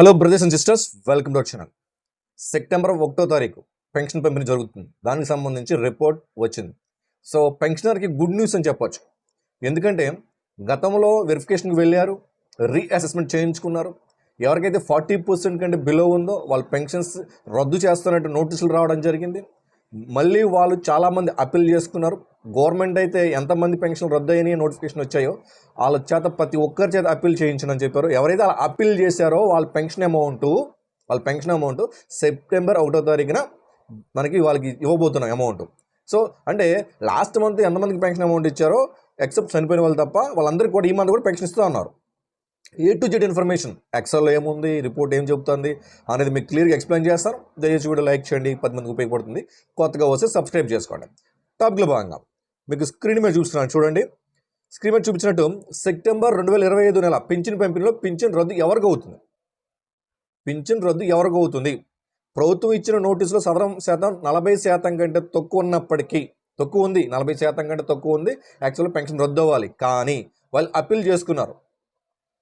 Hello brothers and sisters welcome to channel September ఒకటో తారీఖు pension పంపిణీ జరుగుతుంది. దానికి సంబంధించి రిపోర్ట్ వచ్చింది. సో పెన్షనర్కి గుడ్ న్యూస్ అని చెప్పొచ్చు. ఎందుకంటే గతంలో వెరిఫికేషన్కి వెళ్ళారు రీఅసెస్మెంట్ చేయించుకున్నారు. ఎవరికైతే ఫార్టీ పర్సెంట్ కంటే బిలో ఉందో వాళ్ళ పెన్షన్స్ రద్దు చేస్తున్నట్టు నోటీసులు రావడం జరిగింది. మళ్ళీ వాళ్ళు చాలామంది అప్పీల్ చేసుకున్నారు. గవర్నమెంట్ అయితే ఎంతమంది పెన్షన్ రద్దు అయినాయి నోటిఫికేషన్ వచ్చాయో వాళ్ళ చేత ప్రతి ఒక్కరి చేత అప్పీల్ చేయించనని చెప్పారు. ఎవరైతే అలా అప్పీల్ చేశారో వాళ్ళ పెన్షన్ అమౌంట్ వాళ్ళ పెన్షన్ అమౌంట్ సెప్టెంబర్ ఒకటో తారీఖున మనకి వాళ్ళకి ఇవ్వబోతున్నాం అమౌంట్. సో అంటే లాస్ట్ మంత్ ఎంతమందికి పెన్షన్ అమౌంట్ ఇచ్చారో ఎక్సెప్ట్ చనిపోయిన వాళ్ళు తప్ప వాళ్ళందరికీ కూడా ఈ మంత్ కూడా పెన్షన్ ఇస్తూ ఉన్నారు ఏ టు జెడ్ ఇన్ఫర్మేషన్ ఎక్సెల్లో ఏముంది? రిపోర్ట్ ఏం చెబుతుంది? అనేది మీకు క్లియర్గా ఎక్స్ప్లెయిన్ చేస్తాను. దయచేసి వీడియో లైక్ చేయండి. పది మందికి ఉపయోగపడుతుంది. కొత్తగా వస్తే సబ్స్క్రైబ్ చేసుకోండి. టాప్లో భాగంగా మీకు స్క్రీన్ మీద చూపిస్తున్నాను. చూడండి. స్క్రీన్ మీద చూపించినట్టు సెప్టెంబర్ రెండు వేల ఇరవై ఐదు నెల పింఛన్ పంపిణీలో పింఛన్ రద్దు ఎవరికి అవుతుంది? పింఛన్ రద్దు ఎవరికి అవుతుంది? ప్రభుత్వం ఇచ్చిన నోటీసులో సదరం శాతం నలభై శాతం కంటే తక్కువ ఉన్నప్పటికీ తక్కువ ఉంది. నలభై శాతం కంటే తక్కువ ఉంది. యాక్చువల్గా పెన్షన్ రద్దు అవ్వాలి. కానీ వాళ్ళు అప్పీల్ చేసుకున్నారు.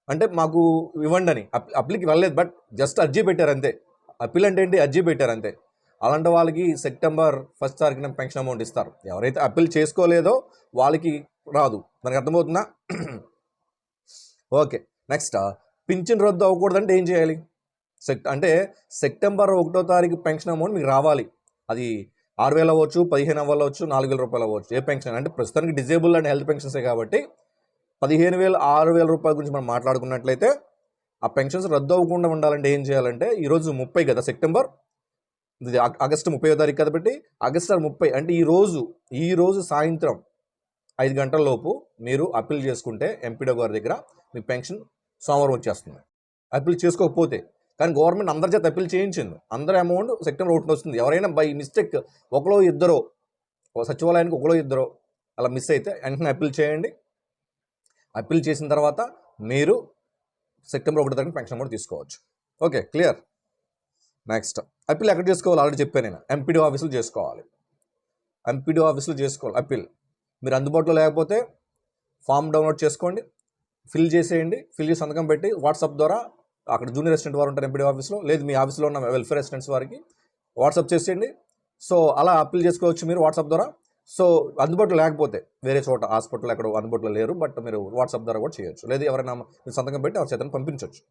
అంటే మాకు ఇవ్వండి అని అప్- వెళ్ళలేదు బట్ జస్ట్ అర్జీ పెట్టారు అంతే. అప్పీల్ అంటే ఏంటి? అర్జీ పెట్టారు అంతే. అలాంటి వాళ్ళకి సెప్టెంబర్ ఫస్ట్ తారీఖున పెన్షన్ అమౌంట్ ఇస్తారు. ఎవరైతే అప్పీల్ చేసుకోలేదో వాళ్ళకి రాదు. మనకు అర్థమవుతుందా? ఓకే. నెక్స్ట్ పింఛన్ రద్దు అవ్వకూడదంటే ఏం చేయాలి? సెక్ అంటే సెప్టెంబర్ ఒకటో తారీఖు పెన్షన్ అమౌంట్ మీకు రావాలి. అది ఆరు వేలు అవ్వచ్చు పదిహేను అవ్వచ్చు నాలుగు వేల రూపాయలు అవ్వచ్చు. ఏ పెన్షన్? అంటే ప్రస్తుతానికి డిజేబుల్ అండ్ హెల్త్ పెన్షన్సే కాబట్టి పదిహేను వేలు ఆరు వేల రూపాయల గురించి మనం మాట్లాడుకున్నట్లయితే ఆ పెన్షన్స్ రద్దు అవ్వకుండా ఉండాలంటే ఏం చేయాలంటే ఈరోజు ముప్పై కదా సెప్టెంబర్? ఇది ఆగస్టు ముప్పై తారీఖు కాబట్టి ఆగస్టు ముప్పై అంటే ఈరోజు ఈరోజు సాయంత్రం ఐదు గంటల లోపు మీరు అప్పీల్ చేసుకుంటే ఎంపీడో గారి దగ్గర మీ పెన్షన్ సోమవారం వచ్చేస్తుంది. అప్పీల్ చేసుకోకపోతే కానీ గవర్నమెంట్ అందరి చేత అప్పీల్ చేయించింది. అందరి అమౌంట్ సెప్టెంబర్ ఒకటి వస్తుంది. ఎవరైనా బై మిస్టేక్ ఒకలో ఇద్దరో సచివాలయానికి ఒకలో ఇద్దరో అలా మిస్ అయితే వెంటనే అప్పీల్ చేయండి. అప్పీల్ చేసిన తర్వాత మీరు సెప్టెంబర్ ఒకటి తరగతి పెన్షన్ కూడా తీసుకోవచ్చు. Okay clear? నెక్స్ట్ అప్పీల్ ఎక్కడ చేసుకోవాలి? ఆల్రెడీ చెప్పాను నేను. ఎంపీడీ ఆఫీసులు చేసుకోవాలి. ఎంపీడీ ఆఫీసులు చేసుకోవాలి. అప్పీల్. మీరు అందుబాటులో లేకపోతే ఫామ్ డౌన్లోడ్ చేసుకోండి. ఫిల్ చేసేయండి. ఫిల్ చేసి సంతకం పెట్టి వాట్సాప్ ద్వారా అక్కడ జూనియర్ రెసిడెంట్ వారు ఉంటారు ఎంపీడీ ఆఫీస్లో. లేదు మీ ఆఫీస్లో ఉన్న వెల్ఫేర్ రెసిడెంట్స్ వారికి వాట్సాప్ చేసేయండి. సో అలా అప్పీల్ చేసుకోవచ్చు మీరు వాట్సాప్ ద్వారా. సో అందుబాటులో లేకపోతే వేరే చోట హాస్పిటల్ ఎక్కడ అందుబాటులో లేరు బట్ మీరు వాట్సాప్ ద్వారా కూడా చేయొచ్చు. లేదు ఎవరైనా మీరు సంతకం పెట్టి ఆ చేతను పంపించవచ్చు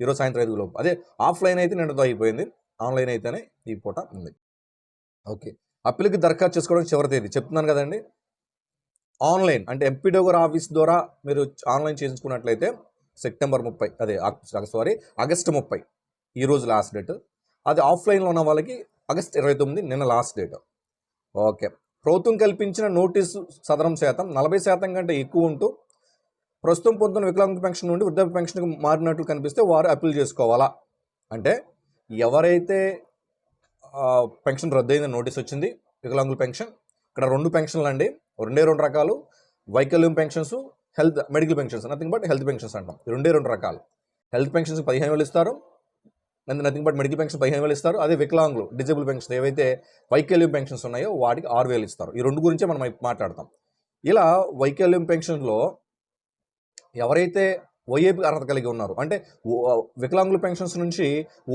ఈరోజు సాయంత్రం ఐదు లోపు. అదే ఆఫ్లైన్ అయితే నిన్నతో అయిపోయింది. ఆన్లైన్ అయితేనే ఈ పూట ఉంది. ఓకే. అప్పీల్కి దరఖాస్తు చేసుకోవడానికి చివరి తేదీ చెప్తున్నాను కదండి. ఆన్లైన్ అంటే ఎంపీడోగర్ ఆఫీస్ ద్వారా మీరు ఆన్లైన్ చేయించుకున్నట్లయితే సెప్టెంబర్ ముప్పై అదే సారీ ఆగస్టు ముప్పై ఈరోజు లాస్ట్ డేట్. అది ఆఫ్లైన్లో ఉన్న వాళ్ళకి ఆగస్ట్ ఇరవై తొమ్మిది నిన్న లాస్ట్ డేట్. ఓకే. ప్రభుత్వం కల్పించిన నోటీసు సదరం శాతం నలభై శాతం కంటే ఎక్కువ ఉంటూ ప్రస్తుతం పొందుతున్న వికలాంగ పెన్షన్ నుండి వృద్ధాప్య పెన్షన్కి మారినట్లు కనిపిస్తే వారు అప్పీల్ చేసుకోవాలా? అంటే ఎవరైతే పెన్షన్ రద్దయిందని నోటీస్ వచ్చింది వికలాంగుల పెన్షన్ ఇక్కడ రెండు పెన్షన్లు అండి. రెండే రెండు రకాలు. వైకల్యం pensions health medical pensions. Nothing but health pensions అంటాం. రెండే రెండు రకాలు. హెల్త్ పెన్షన్స్ పదిహేను వేలు ఇస్తారు. నథింగ్ బట్ మెడికల్ పెన్షన్ పదిహేను వేలు ఇస్తారు. అదే వికలాంగులు డిజేబుల్ పెన్షన్ ఏవైతే వైకల్యం పెన్షన్స్ ఉన్నాయో వాటికి ఆరు వేలు ఇస్తారు. ఈ రెండు గురించే మనం మాట్లాడతాం. ఇలా వైకల్యం పెన్షన్లో ఎవరైతే ఓఏపీ అర్హత కలిగి ఉన్నారు అంటే వికలాంగుల పెన్షన్స్ నుంచి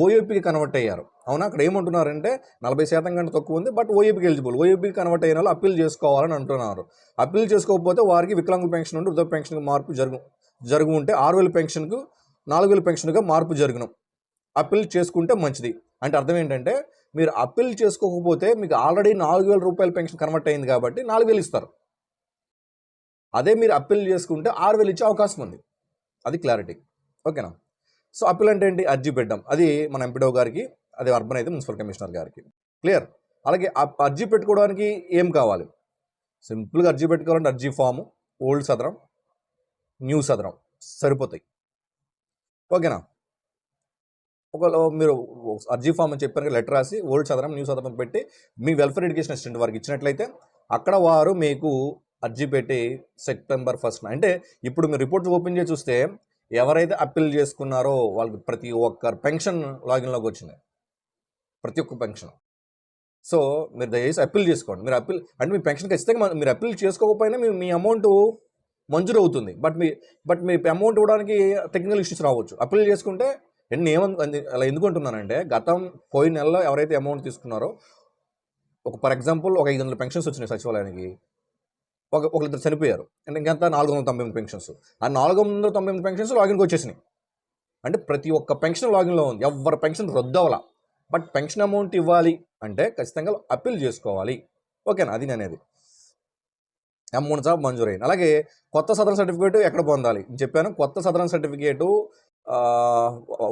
ఓఏపీకి కన్వర్ట్ అయ్యారు. అవునా? అక్కడ ఏమంటున్నారంటే నలభై శాతం కంటే తక్కువ ఉంది బట్ ఓఏపీకి ఎలిజిబుల్. ఓఏపీకి కన్వర్ట్ అయిన వాళ్ళు అప్పీల్ చేసుకోవాలని అంటున్నారు. అప్పీల్ చేసుకోకపోతే వారికి వికలాంగుల పెన్షన్ నుండి వృద్ధ పెన్షన్కి మార్పు జరుగు జరుగు ఉంటే ఆరు వేల పెన్షన్కు నాలుగు వేల పెన్షన్గా మార్పు జరుగును. అప్పీల్ చేసుకుంటే మంచిది. అంటే అర్థం ఏంటంటే మీరు అప్పీల్ చేసుకోకపోతే మీకు ఆల్రెడీ నాలుగు వేల రూపాయల పెన్షన్ కన్వర్ట్ అయింది కాబట్టి నాలుగు వేలు ఇస్తారు. అదే మీరు అప్పీల్ చేసుకుంటే ఆరు వేలు ఇచ్చే అవకాశం ఉంది. అది క్లారిటీ ఓకేనా సో అప్పీల్ అంటే ఏంటి? అర్జీ పెట్టడం. అది మన ఎంపీడో గారికి అదే అర్బన్ అయితే మున్సిపల్ కమిషనర్ గారికి. క్లియర్ అలాగే అర్జీ పెట్టుకోవడానికి ఏం కావాలి? సింపుల్గా అర్జీ పెట్టుకోవాలంటే అర్జీ form old Sadaram new Sadaram. సరిపోతాయి. ఓకేనా ఒకవేళ మీరు అర్జీ ఫామ్ అని చెప్పారు లెటర్ రాసి ఓల్డ్ సదరం న్యూ సదరం పెట్టి మీ వెల్ఫేర్ ఎడ్యుకేషన్ అసిస్టెంట్ వారికి ఇచ్చినట్లయితే అక్కడ వారు మీకు అర్జీ పెట్టి సెప్టెంబర్ ఫస్ట్ అంటే ఇప్పుడు మీరు రిపోర్ట్స్ ఓపెన్ చేసి చూస్తే ఎవరైతే అప్పీల్ చేసుకున్నారో వాళ్ళకి ప్రతి ఒక్కరు పెన్షన్ లాగిన్లోకి వచ్చింది. ప్రతి ఒక్క పెన్షన్. సో మీరు దయచేసి అప్పీల్ చేసుకోండి. మీరు అప్పీల్ అంటే మీ పెన్షన్ ఖచ్చితంగా మీరు అప్పీల్ చేసుకోకపోయినా మీ మీ అమౌంట్ మంజూరు అవుతుంది బట్ మీ బట్ మీ అమౌంట్ ఇవ్వడానికి టెక్నికల్ ఇష్యూస్ రావచ్చు. అప్పీల్ చేసుకుంటే నేను ఏమన్ అలా ఎందుకు అంటున్నానంటే గతం పోయిన నెలలో ఎవరైతే అమౌంట్ తీసుకున్నారో ఒక ఫర్ ఎగ్జాంపుల్ ఒక ఐదు వందల పెన్షన్స్ వచ్చినాయి సచివాలయానికి. ఒక ఒకరిద్దరు చనిపోయారు. అంటే ఇంకెంత? నాలుగు వందల తొంభై ఎనిమిది పెన్షన్స్. ఆ నాలుగు వందల తొంభై ఎనిమిది పెన్షన్స్ లాగిన్కి వచ్చేసినాయి. అంటే ప్రతి ఒక్క పెన్షన్ లాగిన్లో ఉంది. ఎవరి పెన్షన్ రద్దు అవ్వాల బట్ పెన్షన్ అమౌంట్ ఇవ్వాలి అంటే ఖచ్చితంగా అప్పీల్ చేసుకోవాలి. ఓకేనా? అది అనేది అమౌంట్ సార్ మంజూరైంది. అలాగే కొత్త సదరన్ సర్టిఫికేట్ ఎక్కడ పొందాలి? చెప్పాను కొత్త సదరన్ సర్టిఫికేటు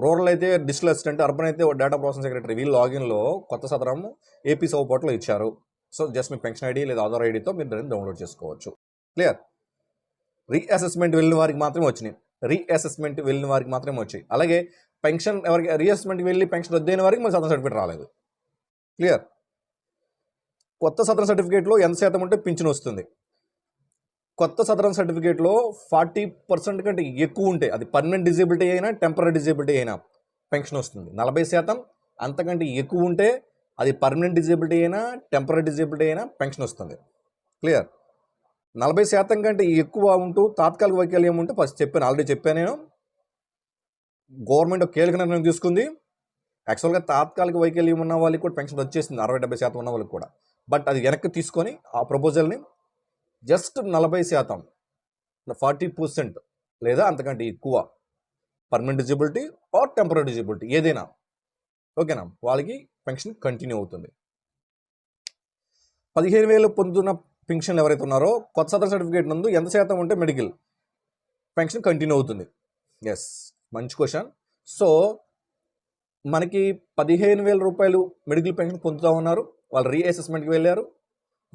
రూరల్ అయితే డిజిటల్ అసిస్టెంట్ అర్బన్ అయితే డేటా ప్రాసెసింగ్ సెక్రటరీ. వీళ్ళు లాగిన్లో కొత్త సదరం ఏపీ సౌ ఇచ్చారు. సో జస్ట్ మీ పెన్షన్ ఐడి లేదా ఆధార్ ఐడితో మీరు దాన్ని డౌన్లోడ్ చేసుకోవచ్చు. క్లియర్? రీఅసెస్మెంట్ వెళ్ళిన వారికి మాత్రమే వచ్చినాయి. రీఅసెస్మెంట్ వెళ్ళిన వారికి మాత్రమే వచ్చాయి. అలాగే పెన్షన్ ఎవరికి రీఅసెస్మెంట్కి వెళ్ళి పెన్షన్ రద్దయిన వారికి మన సదరం సర్టిఫికేట్ రాలేదు. క్లియర్? కొత్త సదరం సర్టిఫికేట్లో ఎంత శాతం ఉంటే పింఛన్ వస్తుంది. కొత్త సదరన్ సర్టిఫికేట్లో ఫార్టీ పర్సెంట్ కంటే ఎక్కువ ఉంటే అది పర్మనెంట్ డిజేబిలిటీ అయినా టెంపరీ డిజేబిలిటీ అయినా పెన్షన్ వస్తుంది. నలభై శాతం అంతకంటే ఎక్కువ ఉంటే అది పర్మనెంట్ డిజేబిలిటీ అయినా టెంపరీ డిజేబిలిటీ అయినా పెన్షన్ వస్తుంది. క్లియర్? నలభై శాతం కంటే ఎక్కువ ఉంటూ తాత్కాలిక వైకల్యం ఉంటే ఫస్ట్ చెప్పాను ఆల్రెడీ చెప్పాను నేను. గవర్నమెంట్ ఒక కీలక నిర్ణయం తీసుకుంది. యాక్చువల్గా తాత్కాలిక వైకల్యం ఉన్న వాళ్ళకి కూడా పెన్షన్ వచ్చేసింది అరవై డెబ్బై శాతం ఉన్న వాళ్ళకి కూడా. బట్ అది వెనక్కి తీసుకొని ఆ ప్రపోజల్ని జస్ట్ నలభై శాతం ఫార్టీ పర్సెంట్ లేదా అంతకంటే ఎక్కువ permanent disability or temporary disability ఏదైనా. ఓకేనా? వాళ్ళకి పెన్షన్ కంటిన్యూ అవుతుంది. పదిహేను వేలు పొందుతున్న పెన్షన్లు ఎవరైతే ఉన్నారో కొత్త సదర్ సర్టిఫికేట్ నందు ఎంత శాతం ఉంటే మెడికల్ పెన్షన్ కంటిన్యూ అవుతుంది. ఎస్ మంచి క్వశ్చన్. సో మనకి పదిహేను వేల రూపాయలు మెడికల్ పెన్షన్ పొందుతూ ఉన్నారు వాళ్ళు రీఅసెస్మెంట్కి వెళ్ళారు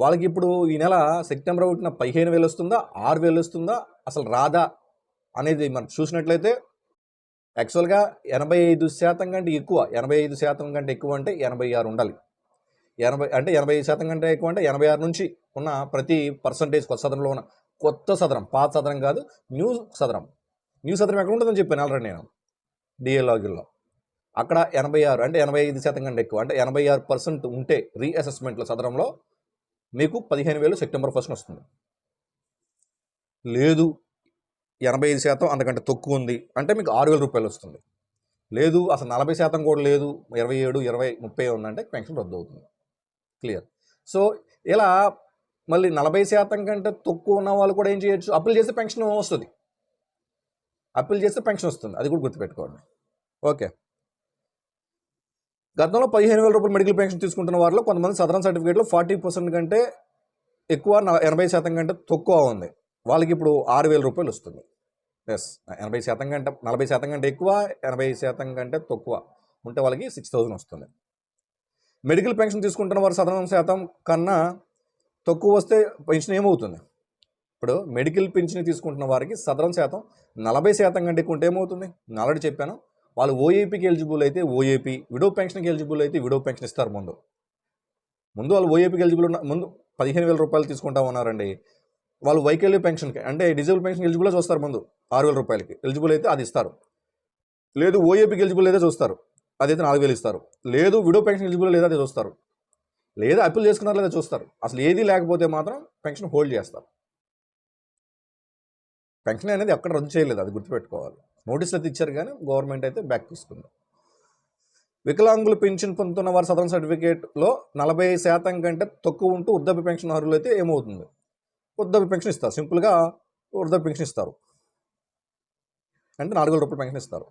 వాళ్ళకి ఇప్పుడు ఈ నెల సెప్టెంబర్ ఒకటిన పదిహేను వేలు వస్తుందా? ఆరు వేలు వస్తుందా? అసలు రాదా? అనేది మనం చూసినట్లయితే యాక్చువల్గా ఎనభై ఐదు శాతం కంటే ఎక్కువ ఎనభై ఐదు శాతం కంటే ఎక్కువ అంటే ఎనభై ఆరు ఉండాలి. ఎనభై అంటే ఎనభై ఐదు శాతం కంటే ఎక్కువ అంటే ఎనభై ఆరు నుంచి ఉన్న ప్రతి పర్సంటేజ్ కొత్త సదరంలో ఉన్న కొత్త సదరం పాత సదరం కాదు న్యూ సదరం. న్యూ సదరం ఎక్కడ ఉంటుందని చెప్పాను ఆల్రెడీ నేను డిఎలాగిల్లో అక్కడ ఎనభై ఆరు అంటే ఎనభై ఐదు శాతం కంటే ఎక్కువ అంటే ఎనభై ఆరు పర్సెంట్ ఉంటే రీఅసెస్మెంట్లో సదరంలో మీకు పదిహేను వేలు సెప్టెంబర్ ఫస్ట్ వస్తుంది. లేదు ఎనభై ఐదు శాతం అంతకంటే తక్కువ ఉంది అంటే మీకు ఆరు వేల రూపాయలు వస్తుంది. లేదు అసలు నలభై శాతం కూడా లేదు ఇరవై ఏడు ఇరవై ముప్పై ఉందంటే పెన్షన్ రద్దు అవుతుంది. క్లియర్. సో ఇలా మళ్ళీ నలభై శాతం కంటే తక్కువ ఉన్న వాళ్ళు కూడా ఏం చేయొచ్చు? అప్పులు చేస్తే పెన్షన్ వస్తుంది. అప్పీల్ చేస్తే పెన్షన్ వస్తుంది. అది కూడా గుర్తుపెట్టుకోండి. ఓకే. గతంలో పదిహేను వేల రూపాయలు మెడికల్ పెన్షన్ తీసుకుంటున్న వారిలో కొంతమంది సదరన్ సర్టిఫికేట్లో ఫార్టీ పర్సెంట్ కంటే ఎక్కువ ఎనభై శాతం కంటే తక్కువ ఉంది. వాళ్ళకి ఇప్పుడు ఆరు వేల రూపాయలు వస్తుంది. ఎస్ ఎనభై శాతం కంటే నలభై శాతం కంటే ఎక్కువ ఎనభై శాతం కంటే తక్కువ ఉంటే వాళ్ళకి సిక్స్ థౌజండ్ వస్తుంది. మెడికల్ పెన్షన్ తీసుకుంటున్న వారు సదరన్ శాతం కన్నా తక్కువ వస్తే పెన్షన్ ఏమవుతుంది? ఇప్పుడు మెడికల్ పెన్షన్ తీసుకుంటున్న వారికి సదరం శాతం నలభై శాతం కంటే ఎక్కువ ఉంటే ఏమవుతుంది? నేను ఆల్రెడీ చెప్పాను. వాళ్ళు ఓఏపీకి ఎలిజిబుల్ అయితే ఓఏపీ విడో పెన్షన్కి ఎలిజిబుల్ అయితే విడో పెన్షన్ ఇస్తారు ముందు. ముందు వాళ్ళు ఓఏపీకి ఎలిజిబుల్ ఉన్న ముందు పదిహేను వేల రూపాయలు తీసుకుంటా ఉన్నారండి వాళ్ళు వైకల్య పెన్షన్కి అంటే డిజబుల్ పెన్షన్ ఎలిజిబుల్ చూస్తారు ముందు ఆరు వేల రూపాయలకి. ఎలిజిబుల్ అయితే అది ఇస్తారు. లేదు ఓఏపీకి ఎలిజిబుల్ అయితే చూస్తారు అదైతే నాలుగు వేలు ఇస్తారు. లేదు విడో పెన్షన్ ఎలిజిబుల్ లేదా అది చూస్తారు. లేదా అప్పీల్ చేసుకున్నారు లేదా చూస్తారు. అసలు ఏది లేకపోతే మాత్రం పెన్షన్ హోల్డ్ చేస్తారు. పెన్షన్ అనేది ఎక్కడ రద్దు చేయలేదు అది గుర్తుపెట్టుకోవాలి. నోటీసులు అయితే ఇచ్చారు కానీ గవర్నమెంట్ అయితే బ్యాక్ తీసుకుంది. వికలాంగులు పెన్షన్ పొందుతున్న వారి సదరన్ సర్టిఫికేట్లో నలభై శాతం కంటే తక్కువ ఉంటూ వృద్ధాప్య పెన్షన్ అర్హులు అయితే ఏమవుతుంది? వృద్ధాప్య పెన్షన్ ఇస్తారు. సింపుల్గా వృద్ధాప్య పెన్షన్ ఇస్తారు. అంటే నాలుగు వేల రూపాయలు పెన్షన్ ఇస్తారు.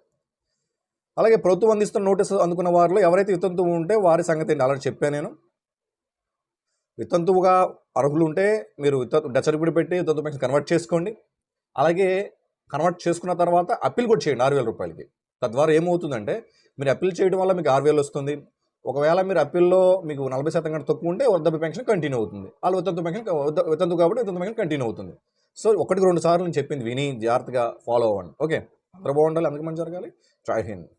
అలాగే ప్రభుత్వం అందిస్తున్న నోటీసు అందుకున్న వారిలో ఎవరైతే వితంతువు ఉంటే వారి సంగతి ఏంటి? అలాంటి చెప్పాను నేను. వితంతువుగా అర్హులు ఉంటే మీరు విత డచరిపిడి పెట్టి వితంతు పెన్షన్ కన్వర్ట్ చేసుకోండి. అలాగే కన్వర్ట్ చేసుకున్న తర్వాత అప్పీల్ కూడా చేయండి ఆరు వేల రూపాయలకి. తద్వారా ఏమవుతుందంటే మీరు అప్పీల్ చేయడం వల్ల మీకు ఆరు వేలు వస్తుంది. ఒకవేళ మీరు అప్పీల్లో మీకు నలభై శాతం కంటే తక్కువ ఉంటే వృద్ధాప్య పెన్షన్ కంటిన్యూ అవుతుంది. వాళ్ళు వితంతు పెన్షన్ వితంతు కాబట్టి వితంతు పెన్షన్ కంటిన్యూ అవుతుంది. సో ఒకటికి రెండు సార్లు నేను చెప్పింది విని జాగ్రత్తగా ఫాలో అవ్వండి. ఓకే? అందరూ బాగుండాలి అందుకు మంచి జరగాలి. జై హింద్.